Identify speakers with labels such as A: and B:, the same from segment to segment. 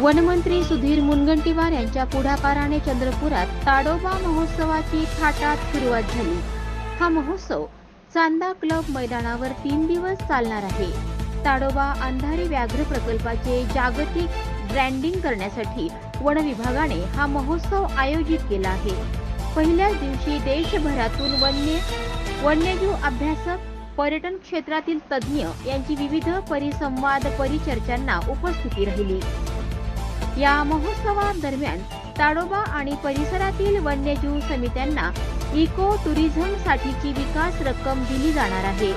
A: वनमंत्री सुधीर मुनगंटीवार यांच्या पुढाकाराने चंद्रपुरात ताडोबा महोत्सवाची थाटात सुरुवात झाली. हा महोत्सव चांदा क्लब मैदानावर तीन दिवस चालणार आहे. ताडोबा अंधारी व्याघ्र प्रकल्पाचे जागतिक ब्रँडिंग करण्यासाठी वन विभागाने हा महोत्सव आयोजित केला आहे. पहिल्याच दिवशी देशभरातून वन्य वन्यजीव अभ्यासक पर्यटन क्षेत्रातील तज्ज्ञ यांची विविध परिसंवाद परिचर्चांना उपस्थिती राहिली. या महोत्सवादरम्यान ताडोबा आणि परिसरातील वन्यजीव समित्यांना इको टुरिझम साठीची विकास रक्कम दिली जाणार आहे.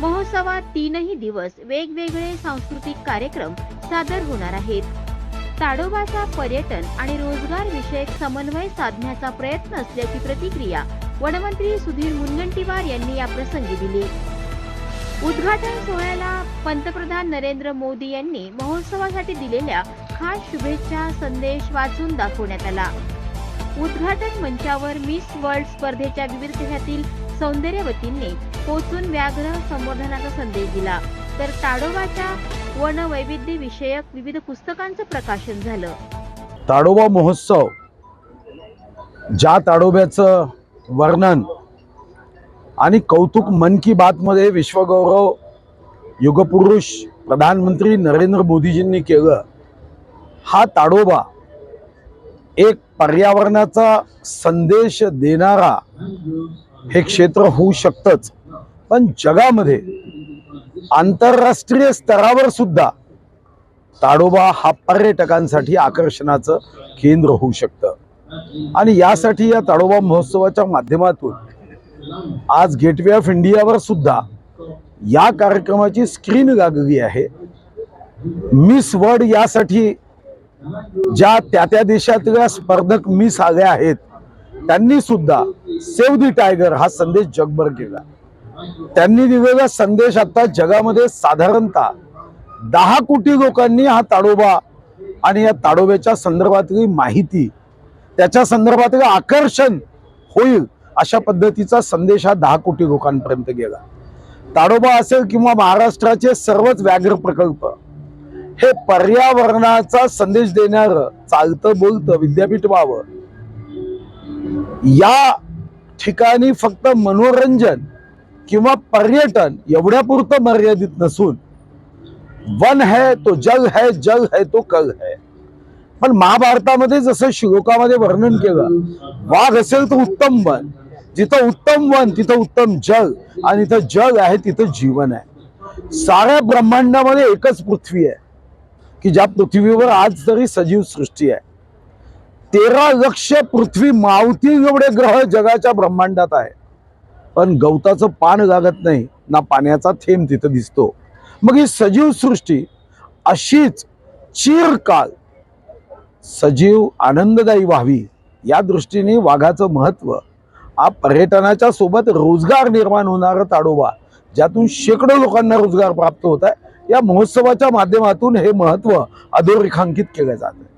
A: महोत्सवात तीनही दिवस वेगवेगळे सांस्कृतिक कार्यक्रम सादर होणार आहेत. ताडोबाचा पर्यटन आणि रोजगार विषयक समन्वय साधण्याचा प्रयत्न असल्याची प्रतिक्रिया वनमंत्री सुधीर मुनगंटीवार यांनी या प्रसंगी दिली. उद्घाटन सोहळ्याला पंतप्रधान नरेंद्र मोदी यांनी महोत्सवासाठी दिलेल्या खास शुभेच्छा संदेश वाचून दाखवण्यात आला. उद्घाटन मंचावर मिस वर्ल्ड स्पर्धेच्या विविध देशातील सौंदर्यवतींनी पोचून व्याघ्र संवर्धनाचा संदेश दिला. तर ताडोबाच्या वन वैविध्य विषयक विविध पुस्तकांचं प्रकाशन झालं.
B: ताडोबा महोत्सव ज्या ताडोब्याचं वर्णन आणि कौतुक मन की बातमध्ये विश्वगौरव युगपुरुष प्रधानमंत्री नरेंद्र मोदीजींनी केलं. हा ताडोबा एक पर्यावरणाचा संदेश देणारा हे क्षेत्र होऊ शकतंच. पण जगामध्ये आंतरराष्ट्रीय स्तरावर सुद्धा ताडोबा हा पर्यटकांसाठी आकर्षणाचं केंद्र होऊ शकतं. आणि यासाठी या ताडोबा महोत्सवाच्या माध्यमातून आज गेटवे ऑफ इंडियावर सुद्धा या कार्यक्रमाची स्क्रीन लागली आहे. मिस वर्ल्ड यासाठी ज्या त्या त्या देशातल्या स्पर्धक मिस आल्या आहेत त्यांनी सुद्धा सेव्ह दी टायगर हा संदेश जगभर केला. त्यांनी दिलेला संदेश आता जगामध्ये साधारणतः दहा कोटी लोकांनी हा ताडोबा आणि या ताडोब्याच्या संदर्भातली माहिती त्याच्या संदर्भातलं आकर्षण होईल अशा पद्धतीचा संदेश हा दहा कोटी लोकांपर्यंत गेला. ताडोबा असेल किंवा महाराष्ट्राचे सर्वच व्याघ्र प्रकल्प हे पर्यावरणाचा संदेश देणार चालतं बोलतं विद्यापीठ व्हावं. या ठिकाणी फक्त मनोरंजन किंवा पर्यटन एवढ्यापुरतं मर्यादित नसून वन है तो जग है जग है तो कल है. पण महाभारतामध्ये जसं श्लोकामध्ये वर्णन केलं वाघ असेल तर उत्तम वन जिथं उत्तम वन तिथं उत्तम जग आणि इथं जग आहे तिथं जीवन आहे. साऱ्या ब्रह्मांडामध्ये एकच पृथ्वी आहे की ज्या पृथ्वीवर आज तरी सजीव सृष्टी आहे. तेरा लक्ष पृथ्वी मावती एवढे ग्रह जगाच्या ब्रह्मांडात आहे. पण गवताचं पान लागत नाही ना पाण्याचा थेंब तिथं दिसतो. मग ही सजीव सृष्टी अशीच चिरकाल सजीव आनंददायी व्हावी या दृष्टीने वाघाचं महत्त्व हा पर्यटनाच्या सोबत रोजगार निर्माण होणारा ताडोबा ज्यातून शेकडो लोकांना रोजगार प्राप्त होत आहे. या महोत्सवाच्या माध्यमातून हे महत्त्व अधोरेखांकित केलं जात. आहे